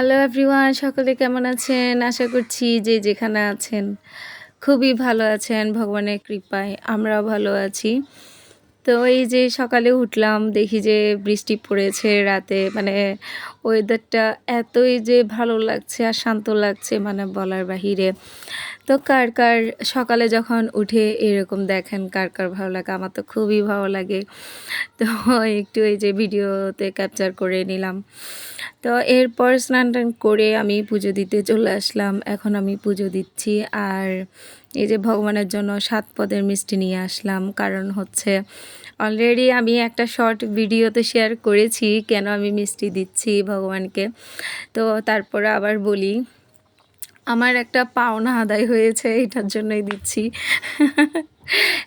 Everyone সকলে কেমন আছেন? আশা করছি যে যেখানে আছেন খুবই ভালো আছেন, ভগবানের কৃপায়। আমরাও ভালো আছি। তো এই যে সকালে উঠলাম, দেখি যে বৃষ্টি পড়েছে রাতে মানে ওয়েদারটা এতই যে ভালো লাগছে আর শান্ত লাগছে মানে বলার বাহিরে। তো কার কার সকালে যখন উঠে এরকম দেখেন কার কার ভালো লাগে? আমার তো খুবই ভালো লাগে। তো একটু এই যে ভিডিওতে ক্যাপচার করে নিলাম। তো এরপর স্নান টান করে আমি পুজো দিতে চলে আসলাম। এখন আমি পুজো দিচ্ছি আর এই যে ভগবানের জন্য সাত পদের মিষ্টি নিয়ে আসলাম। কারণ হচ্ছে অলরেডি আমি একটা শর্ট ভিডিওতে শেয়ার করেছি, কেন আমি মিষ্টি দিচ্ছি ভগবানকে। তো তারপরে আবার বলি আমার একটা পাওনা আদায় হয়েছে, এটার জন্যই দিচ্ছি।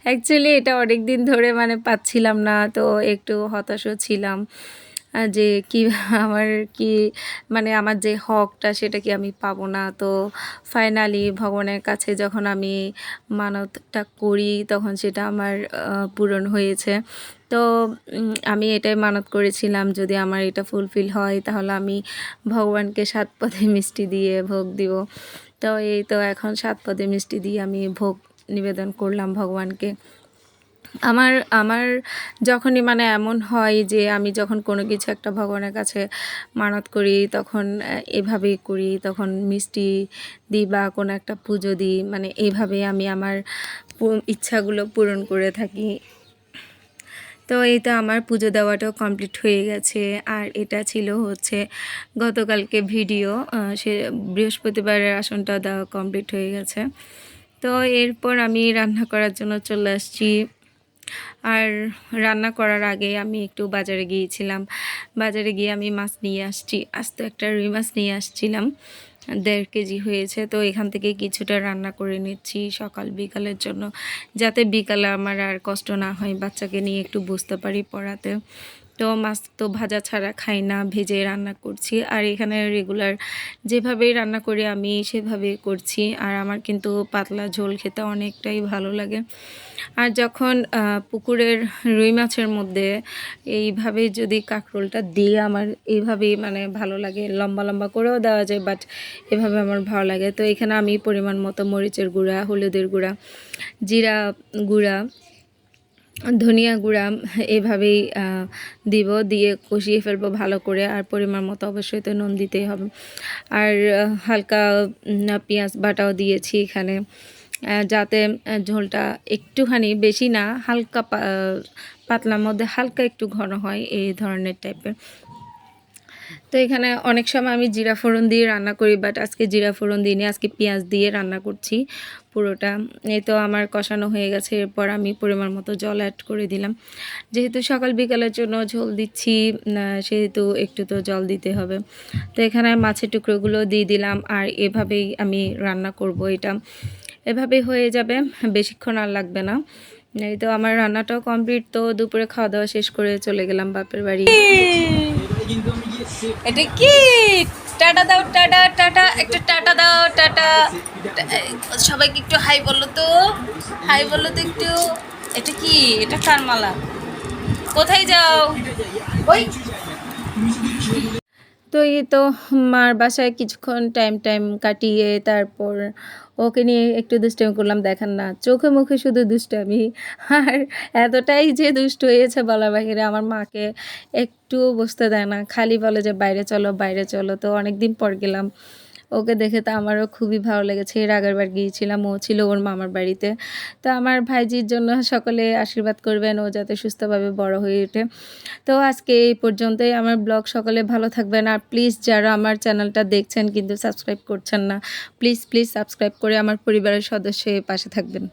অ্যাকচুয়ালি এটা অনেক দিন ধরে মানে পাচ্ছিলাম না, তো একটু হতাশও ছিলাম। যে কি, আমার কি মানে আমার যে হকটা, সেটা কি আমি পাবো না? তো ফাইনালি ভগবানের কাছে যখন আমি মানতটা করি, তখন সেটা আমার পূরণ হয়েছে। তো আমি এটাই মানত করেছিলাম, যদি আমার এটা ফুলফিল হয়, তাহলে আমি ভগবানকে সাত পদে মিষ্টি দিয়ে ভোগ দিব। তো এই তো এখন সাত পদে মিষ্টি দিয়ে আমি ভোগ নিবেদন করলাম ভগবানকে। আমার আমার যখনই মানে এমন হয় যে আমি যখন কোনো কিছু একটা ভগবানের কাছে মানত করি, তখন এভাবেই করি, তখন মিষ্টি দিই বা কোনো একটা পুজো দিই মানে এইভাবে আমি আমার ইচ্ছাগুলো পূরণ করে থাকি। তো এই তো আমার পুজো দেওয়াটাও কমপ্লিট হয়ে গেছে। আর এটা ছিল হচ্ছে গতকালকে ভিডিও সে বৃহস্পতিবারের আসনটা দেওয়া কমপ্লিট হয়ে গেছে। তো এরপর আমি রান্না করার জন্য চলে আসছি। আর রান্না করার আগে আমি একটু বাজারে গিয়েছিলাম। বাজারে গিয়ে আমি মাছ নিয়ে আসছি। আজ তো একটা রুই মাছ নিয়ে আসছিলাম। দেড় কেজি হয়েছে, তো এখান থেকে কিছুটা রান্না করে নিচ্ছি সকাল বিকালের জন্য, যাতে বিকালে আমার আর কষ্ট না হয় বাচ্চাকে নিয়ে একটু বুঝতে পারি পড়াতে। তো মাছ তো ভাজা ছাড়া খাই না, ভেজে রান্না করছি। আর এখানে রেগুলার যেভাবেই রান্না করি আমি সেভাবে করছি। আর আমার কিন্তু পাতলা ঝোল খেতে অনেকটাই ভালো লাগে। আর যখন পুকুরের রুই মাছের মধ্যে এইভাবে যদি কাঁকরোলটা দিয়ে আমার এইভাবেই মানে ভালো লাগে, লম্বা লম্বা করেও দেওয়া যায় বাট এভাবে আমার ভালো লাগে। তো এখানে আমি পরিমাণ মতো মরিচের গুঁড়া, হলুদের গুঁড়া, জিরা গুঁড়া ধনিয়া গুঁড়া এভাবেই দিব, দিয়ে কষিয়ে ফেলব ভালো করে, আর পরিমাণ মতো অবশ্যই তো নুন দিতেই হবে। আর হালকা পেঁয়াজ বাটাও দিয়েছি এখানে। যাতে ঝোলটা একটুখানি বেশি না, হালকা পাতলার মধ্যে হালকা একটু ঘন হয়, এই ধরনের টাইপের তো এখানে অনেক সময় আমি জিরা ফোড়ন দিয়ে রান্না করি বাট আজকে জিরা ফোড়ন দিইনি, আজকে পেঁয়াজ দিয়ে রান্না করছি পুরোটা। এই তো আমার কষানো হয়ে গেছে, এরপর আমি পরিমাণ মতো জল অ্যাড করে দিলাম। যেহেতু সকাল বিকালের জন্য ঝোল দিচ্ছি সেহেতু একটু তো জল দিতে হবে। তো এখানে মাছের টুকরোগুলো দিয়ে দিলাম, আর এভাবেই আমি রান্না করব এটা। এভাবে হয়ে যাবে, বেশিক্ষণ আর লাগবে না। এই তো আমার রান্নাটাও কমপ্লিট তো দুপুরে খাওয়া দাওয়া শেষ করে চলে গেলাম বাপের বাড়ি। এটা কি? টাটা দাও, টাটা টাটা, একটু টাটা দাও, টাটা। সবাইকে একটু হাই বলো তো, হাই বলো তো একটু। এটা কি? এটা কার মালা কোথায় যাও? ওই। তো এই তো মার বাসায় কিছুক্ষণ টাইম টাইম কাটিয়ে তারপর ওকে নিয়ে একটু দুষ্টামি করলাম। দেখান না, চোখে মুখে শুধু দুষ্টামি। আর এতটাই যে দুষ্ট হয়েছে বলা বাহিরে আমার মাকে একটুও বসতে দেয় না। খালি বলে যে, বাইরে চলো বাইরে চলো। তো অনেক দিন পর গেলাম। ওকে দেখে তো আমারও খুবই ভালো লেগেছে। এর আগের বার গিয়েছিলাম, ও ছিল ওর মামার বাড়িতে। তো আমার ভাইজির জন্য সকলে আশীর্বাদ করবেন, ও যাতে সুস্থভাবে বড় হয়ে ওঠে। তো আজকে এই পর্যন্তই। আমার ব্লগ সকলে ভালো থাকবেন। আর প্লিজ যারা আমার চ্যানেলটা দেখছেন কিন্তু সাবস্ক্রাইব করছেন না প্লিজ প্লিজ সাবস্ক্রাইব করে আমার পরিবারের সদস্য পাশে থাকবেন।